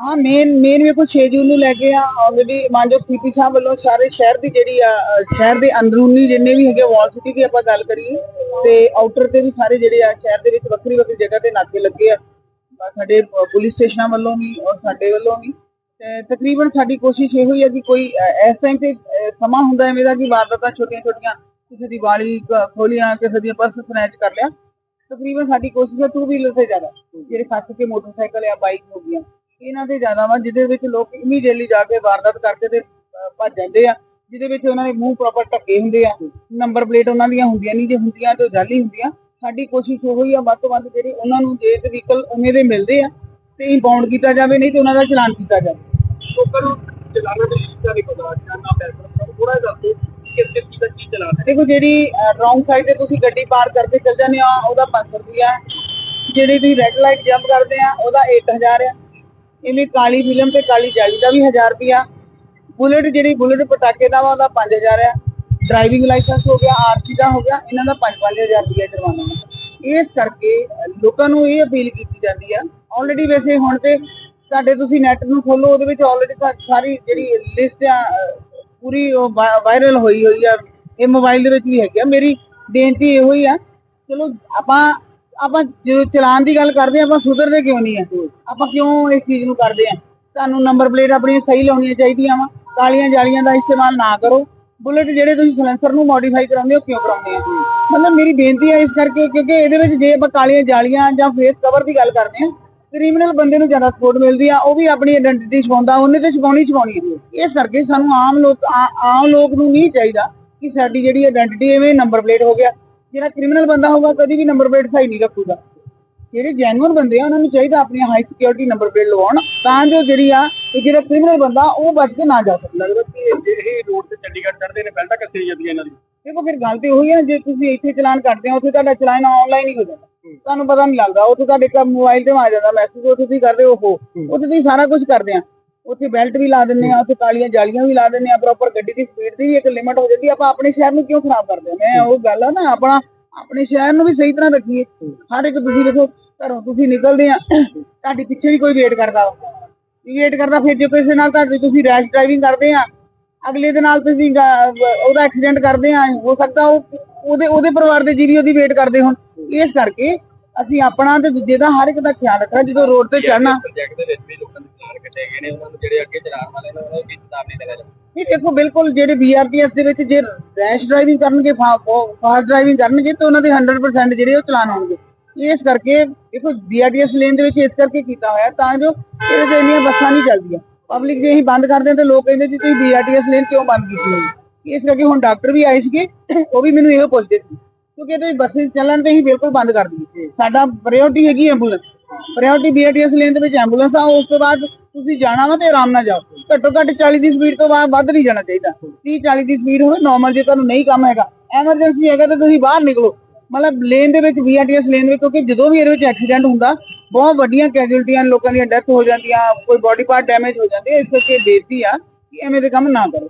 ਹਾਂ main main ਵੇਖੋ 6 ਜੂਨ ਨੂੰ ਲੈ ਕੇ ਆ ਆਲਰੇਡੀ ਮਾਨਜੋ ਸੀਪੀ ਸਾਹਿਬ ਵੱਲੋਂ ਸਾਰੇ ਸ਼ਹਿਰ ਦੀ ਜਿਹੜੀ ਆ ਸ਼ਹਿਰ ਦੇ ਅੰਦਰੂਨੀ ਜਿੰਨੇ ਵੀ ਹੈਗੇ ਵਾਲ ਸਿਟੀ ਦੀ ਆਪਾਂ ਗੱਲ ਕਰੀਏ, ਤੇ ਆਊਟਰ ਤੇ ਵੀ ਸਾਰੇ ਜਿਹੜੇ ਆ, ਸ਼ਹਿਰ ਦੇ ਵਿੱਚ ਵੱਖਰੀ ਵੱਖਰੀ ਜਗ੍ਹਾ ਤੇ ਨਾਕੇ ਲੱਗੇ ਆ। ਸਾਡੇ ਪੁਲਿਸ ਸਟੇਸ਼ਨਾਂ ਵੱਲੋਂ ਵੀ ਔਰ ਸਾਡੇ ਵੱਲੋਂ ਵੀ। ਤੇ ਤਕਰੀਬਨ ਸਾਡੀ ਕੋਸ਼ਿਸ਼ ਇਹੋ ਹੀ ਹੈ ਕਿ ਕੋਈ ਇਸ ਟਾਈਮ ਤੇ ਸਮਾਂ ਹੁੰਦਾ ਐਵੇਂ ਦਾ ਕਿ ਵਾਰਦਾਤਾਂ ਛੋਟੀਆਂ ਛੋਟੀਆਂ ਕਿਸੇ ਦੀ ਵਾਲੀ ਕ- ਖੋਲੀਆਂ, ਕਿਸੇ ਦੀ ਪਰਸ ਸਨੈਚ ਕਰ ਲਿਆ। ਤਕਰੀਬਨ ਸਾਡੀ ਕੋਸ਼ਿਸ਼ ਹੈ ਟੂ ਵੀਲਰ ਤੇ ਜ਼ਿਆਦਾ। ਜਿਹੜੇ ਖਾਸ ਕੇ ਮੋਟਰਸਾਈਕਲ ਜਾਂ ਬਾਈਕ ਹੋ ਗਈਆਂ। ਇਹਨਾਂ ਤੇ ਜ਼ਿਆਦਾ ਵਾ ਜਿਹਦੇ ਵਿੱਚ ਲੋਕ ਇਮੀਡੀਏਟਲੀ ਜਾ ਕੇ ਵਾਰਦਾਤ ਕਰਕੇ ਤੇ ਭੱਜ ਜਾਂਦੇ ਆ ਜਿਹਦੇ ਵਿੱਚ ਉਹਨਾਂ ਦੇ ਮੂੰਹ ਪ੍ਰੋਪਰ ਢੱਕੇ ਹੁੰਦੇ ਆ ਨੰਬਰ ਪਲੇਟ ਉਹਨਾਂ ਦੀਆਂ ਹੁੰਦੀਆਂ ਨਹੀਂ ਜੇ ਹੁੰਦੀਆਂ ਤੇ ਜਾਲੀ ਹੁੰਦੀਆਂ ਸਾਡੀ ਕੋਸ਼ਿਸ਼ ਉਹ ਹੀ ਆ ਵੱਧ ਤੋਂ ਵੱਧ ਜਿਹੜੀ ਉਹਨਾਂ ਨੂੰ ਜੇ ਤੇ ਵਹੀਕਲ ਉਵੇਂ ਦੇ ਮਿਲਦੇ ਆ ਤੇ ਇੰਪਾਊਂਡ ਕੀਤਾ ਜਾਵੇ ਨਹੀਂ ਤੇ ਉਹਨਾਂ ਦਾ ਚਲਾਨ ਕੀਤਾ ਜਾਵੇ। ਲੋਕਾਂ ਨੂੰ ਚਲਾਣਾ ਦੇ ਤਰੀਕਾ ਨਹੀਂ ਪਤਾ ਜਾਨਾ ਪੈਸਾ ਥੋੜਾ ਦੱਸੋ ਕਿਸ ਕਿਸ ਦਾ ਕੀ ਚਲਾਣਾ ਦੇਖੋ ਜਿਹੜੀ ਰੌਂਗ ਸਾਈਡ ਤੇ ਤੁਸੀਂ ਗੱਡੀ ਪਾਰ ਕਰਕੇ ਚੱਲ ਜਾਂਦੇ ਆ ਉਹਦਾ 500 ਰੁਪਿਆ ਜਿਹੜੀ ਤੁਸੀਂ ਰੈੱਡ ਲਾਈਟ ਜੰਪ ਕਰਦੇ ਆ ਉਹਦਾ 1000 ਆ ਇਵੇਂ ਕਾਲੀ ਫਿਲਮ ਤੇ ਕਾਲੀ ਜਾਲੀ ਦਾ ਵੀ 1000 ਰੁਪਿਆ ਬੁਲਟ ਜਿਹੜੀ, ਬੁਲਟ ਪਟਾਕੇ ਦਾ ਵਾ, ਉਹਦਾ 5000 ਆ। ਡਰਾਈਵਿੰਗ ਲਾਇਸੈਂਸ ਹੋ ਗਿਆ, ਆਰਸੀ ਦਾ ਹੋ ਗਿਆ, ਇਹਨਾਂ ਦਾ 5-5000 ਰੁਪਿਆ ਜੁਰਮਾਨਾ ਇਸ ਕਰਕੇ ਲੋਕਾਂ ਨੂੰ ਇਹ ਅਪੀਲ ਕੀਤੀ ਜਾਂਦੀ ਆ। ਆਲਰੇਡੀ ਵੈਸੇ ਹੁਣ ਤੇ ਸਾਡੇ ਤੁਸੀਂ ਨੈਟ ਨੂੰ ਖੋਲੋ, ਉਹਦੇ ਵਿੱਚ ਆਲਰੇਡੀ ਸਾਰੀ ਜਿਹੜੀ ਲਿਸਟ ਆ, ਪੂਰੀ ਵਾਇਰਲ ਹੋਈ ਹੋਈ ਆ। ਇਹ ਮੋਬਾਈਲ ਦੇ ਵਿੱਚ ਵੀ ਹੈਗੀ ਆ। ਮੇਰੀ ਬੇਨਤੀ ਇਹੋ ਹੀ ਆ। ਚਲੋ ਆਪਾਂ ਆਪਾਂ ਜਦੋਂ ਚਲਾਨ ਦੀ ਗੱਲ ਕਰਦੇ ਆ ਆਪਾਂ ਸੁਧਰਦੇ ਕਿਉਂ ਨਹੀਂ ਆ? ਆਪਾਂ ਕਿਉਂ ਇਸ ਚੀਜ਼ ਨੂੰ ਕਰਦੇ ਆ ਤੁਹਾਨੂੰ ਨੰਬਰ ਪਲੇਟ ਆਪਣੀਆਂ ਸਹੀ ਲਾਉਣੀਆਂ ਚਾਹੀਦੀਆਂ ਵਾ, ਕਾਲੀਆਂ ਜਾਲੀਆਂ ਦਾ ਇਸਤੇਮਾਲ ਨਾ ਕਰੋ। ਬੁਲਟ ਜਿਹੜੇ ਤੁਸੀਂ ਸਲੈਂਸਰ ਨੂੰ ਮੋਡੀਫਾਈ ਕਰਾਉਂਦੇ ਹੋ, ਕਿਉਂ ਕਰਾਉਂਦੇ ਆ ਮਤਲਬ ਮੇਰੀ ਬੇਨਤੀ ਹੈ ਇਸ ਕਰਕੇ, ਕਿਉਂਕਿ ਇਹਦੇ ਵਿੱਚ ਜੇ ਆਪਾਂ ਕਾਲੀਆਂ ਜਾਲੀਆਂ ਜਾਂ ਫੇਸ ਕਵਰ ਦੀ ਗੱਲ ਕਰਦੇ ਆ ਕ੍ਰਿਮੀਨਲ ਬੰਦੇ ਨੂੰ ਜ਼ਿਆਦਾ ਸਪੋਰਟ ਮਿਲਦੀ ਆ, ਉਹ ਵੀ ਆਪਣੀ ਆਇਡੈਂਟੀਟੀ ਛੁਪਾਉਂਦਾ, ਉਹਨੇ ਤੇ ਛਪਾਉਣੀ ਛਪਾਉਣੀ ਇਸ ਕਰਕੇ ਸਾਨੂੰ ਆਮ ਲੋਕ ਆਮ ਲੋਕ ਨੂੰ ਨਹੀਂ ਚਾਹੀਦਾ ਕਿ ਸਾਡੀ ਜਿਹੜੀ ਆਇਡੈਂਟੀਟੀ ਐਵੇਂ ਨੰਬਰ ਪਲੇਟ ਹੋ ਗਿਆ। ਜਿਹੜਾ ਕ੍ਰਿਮੀਨਲ ਬੰਦਾ ਹੋਊਗਾ ਕਦੀ ਵੀ ਨੰਬਰ ਪਲੇਟ ਸਹੀ ਨਹੀਂ ਰੱਖੂਗਾ। ਜਿਹੜੇ ਜੈਨੂਅਨ ਬੰਦੇ ਆ ਉਹਨਾਂ ਨੂੰ ਚਾਹੀਦਾ ਆਪਣੀਆਂ ਹਾਈ ਸਿਕਿਉਰਿਟੀ ਨੰਬਰ ਪਲੇਟ ਲਵਾਉਣ ਤਾਂ ਜੋ ਜਿਹੜੀ ਆ ਤੇ ਜਿਹੜਾ ਕ੍ਰਿਮੀਨਲ ਬੰਦਾ ਉਹ ਬਚ ਕੇ ਨਾ ਜਾ ਸਕੇ। ਲੱਗਦਾ ਕਿ ਇਹ ਰੋਡ ਤੇ ਚੰਡੀਗੜ੍ਹ ਚੜ੍ਹਦੇ ਨੇ ਬੈਲਟਾਂ ਕੱਸੇ ਜਾਂਦੀਆਂ ਇਹਨਾਂ ਦੀ ਦੇਖੋ ਫਿਰ ਗੱਲ ਤੇ ਉਹੀ ਹੈ ਜੇ ਤੁਸੀਂ ਇੱਥੇ ਚਲਾਨ ਕਰਦੇ ਹੋ ਉੱਥੇ ਤੁਹਾਡਾ ਚਲਾਨ ਆਨਲਾਈਨ ਹੀ ਹੋ ਜਾਂਦਾ। ਤੁਹਾਨੂੰ ਪਤਾ ਨਹੀਂ ਲੱਗਦਾ ਉੱਥੇ ਤੁਹਾਡੇ ਕਾ ਮੋਬਾਈਲ ਤੇ ਆ ਜਾਂਦਾ ਮੈਸੇਜ ਉੱਥੇ ਤੁਸੀਂ ਕਰਦੇ ਹੋ ਉਹ ਉੱਥੇ ਤੁਸੀਂ ਸਾਰਾ ਕੁਝ ਕਰਦੇ ਆ। ਉੱਥੇ ਬੈਲਟ ਵੀ ਲਾ ਦਿੰਨੇ ਆ ਉੱਥੇ ਕਾਲੀਆਂ ਜਾਲੀਆਂ ਵੀ ਲਾ ਦਿੰਨੇ ਆ ਪ੍ਰੋਪਰ ਗੱਡੀ ਦੀ ਸਪੀਡ ਦੀ ਵੀ ਇੱਕ ਲਿਮਟ ਹੋ ਜਾਂਦੀ ਆਪਾਂ ਆਪਣੇ ਸ਼ਹਿਰ ਨੂੰ ਕਿਉਂ ਖਰਾਬ ਕਰਦੇ ਆ? ਮੈਂ ਉਹ ਗੱਲ ਆ ਨਾ ਆਪਣਾ ਆਪਣੇ ਸ਼ਹਿਰ ਨੂੰ ਵੀ ਸਹੀ ਤਰ੍ਹਾਂ ਰੱਖੀਏ। ਹਰ ਇੱਕ ਤੁਸੀਂ ਦੇਖੋ, ਘਰੋਂ ਤੁਸੀਂ ਨਿਕਲਦੇ ਆ, ਤੁਹਾਡੇ ਪਿੱਛੇ ਵੀ ਕੋਈ ਵੇਟ ਕਰਦਾ ਵੇਟ ਕਰਦਾ, ਫਿਰ ਜੇ ਕਿਸੇ ਨਾਲ ਤੁਹਾਡੀ ਤੁਸੀਂ ਰੈਸ਼ ਡਰਾਈਵਿੰਗ ਕਰਦੇ ਆ, ਅਗਲੇ ਦੇ ਨਾਲ ਤੁਸੀਂ ਉਹਦਾ ਐਕਸੀਡੈਂਟ ਕਰਦੇ ਆ, ਹੋ ਸਕਦਾ ਉਹ ਉਹਦੇ ਉਹਦੇ ਪਰਿਵਾਰ ਦੇ ਜੀ ਵੀ ਉਹਦੀ ਵੇਟ ਕਰਦੇ ਹੋਣ। ਇਸ ਕਰਕੇ ਅਸੀਂ ਆਪਣਾ ਤੇ ਦੂਜੇ ਦਾ ਹਰ ਇੱਕ ਦਾ ਖਿਆਲ ਰੱਖਣਾ ਜਦੋਂ ਰੋਡ ਤੇ ਚੜਨਾ ਪ੍ਰੋਜੈਕਟ ਦੇ ਵਿੱਚ ਵੀ ਲੋਕਾਂ ਦੇ ਚਲਾਨ ਕੱਟੇ ਗਏ ਨੇ ਉਹਨਾਂ ਨੂੰ ਜਿਹੜੇ ਅੱਗੇ ਚਲਾਨ ਵਾਲੇ ਨੇ ਉਹਨਾਂ ਨੂੰ ਵੀ ਚੇਤਾਵਨੀ ਦੇਣਾ ਚਾਹੀਦਾ ਇਹ ਦੇਖੋ ਬਿਲਕੁਲ ਜਿਹੜੇ ਬੀਆਰਟੀਐਸ ਦੇ ਵਿੱਚ ਜੇ ਰੈਸ਼ ਡਰਾਈਵਿੰਗ ਕਰਨਗੇ ਫਾਸਟ ਡਰਾਈਵਿੰਗ ਕਰਨਗੇ ਤਾਂ ਉਹਨਾਂ ਦੇ 100% ਜਿਹੜੇ ਉਹ ਚਲਾਨ ਆਉਣਗੇ। ਇਸ ਕਰਕੇ ਦੇਖੋ ਬੀਆਰਟੀਐਸ ਲੇਨ ਦੇ ਵਿੱਚ ਇਸ ਕਰਕੇ ਕੀਤਾ ਹੋਇਆ ਤਾਂ ਜੋ ਇਹਦੇ 'ਚ ਇੰਨੀਆਂ ਬੱਸਾਂ ਨਹੀਂ ਚੱਲਦੀਆਂ। ਪਬਲਿਕ ਜੇ ਅਸੀਂ ਬੰਦ ਕਰਦੇ ਹਾਂ ਤਾਂ ਲੋਕ ਕਹਿੰਦੇ ਜੀ ਤੁਸੀਂ ਬੀਆਰਟੀਐਸ ਲੇਨ ਕਿਉਂ ਬੰਦ ਕੀਤੀ ਹੋਈ? ਇਸ ਕਰਕੇ ਹੁਣ ਡਾਕਟਰ ਵੀ ਆਏ ਸੀਗੇ ਉਹ ਵੀ ਮੈਨੂੰ ਇਹੋ ਪੁੱਛਦੇ ਸੀ। ਕਿਉਂਕਿ ਇਹਦੇ ਬੱਸਿਸ ਚੱਲਣ ਤੇ ਹੀ ਬਿਲਕੁਲ ਬੰਦ ਕਰ ਦਈਏ ਸਾਡਾ ਪ੍ਰਾਇੋਰਟੀ ਹੈਗੀ ਐਂਬੂਲੈਂਸ ਪ੍ਰਾਇੋਰਟੀ ਬੀਆਰਟੀਐਸ ਲੇਨ ਦੇ ਵਿੱਚ ਐਂਬੂਲੈਂਸ ਆ, ਉਸ ਤੋਂ ਬਾਅਦ ਤੁਸੀਂ ਜਾਣਾ ਵਾ ਤੇ ਆਰਾਮ ਨਾਲ ਜਾਓ। ਘੱਟੋ ਘੱਟ 40 ਦੀ ਸਪੀਡ ਤੋਂ ਬਾਅਦ ਵੱਧ ਨਹੀਂ ਜਾਣਾ ਚਾਹੀਦਾ। 30 40 ਦੀ ਸਪੀਡ ਹੋਵੇ ਨਾਰਮਲ ਜੇ ਤੁਹਾਨੂੰ ਨਹੀਂ ਕੰਮ ਹੈਗਾ। ਐਮਰਜੈਂਸੀ ਹੈਗਾ ਤਾਂ ਤੁਸੀਂ ਬਾਹਰ ਨਿਕਲੋ। ਮਤਲਬ ਲੇਨ ਦੇ ਵਿੱਚ ਬੀਆਰਟੀਐਸ ਲੇਨ ਵਿੱਚ ਕਿਉਂਕਿ ਜਦੋਂ ਵੀ ਇਹਦੇ ਵਿੱਚ ਐਕਸੀਡੈਂਟ ਹੁੰਦਾ, ਬਹੁਤ ਵੱਡੀਆਂ ਕੈਜੂਲਟੀਆਂ ਲੋਕਾਂ ਦੀਆਂ ਡੈਥ ਹੋ ਜਾਂਦੀਆਂ, ਕੋਈ ਬੋਡੀ ਪਾਰਟ ਡੈਮੇਜ ਹੋ ਜਾਂਦੇ ਇਸ ਕਰਕੇ ਬੇਨਤੀ ਆ ਕਿ ਐਵੇਂ ਦੇ ਕੰਮ ਨਾ ਕਰੋ।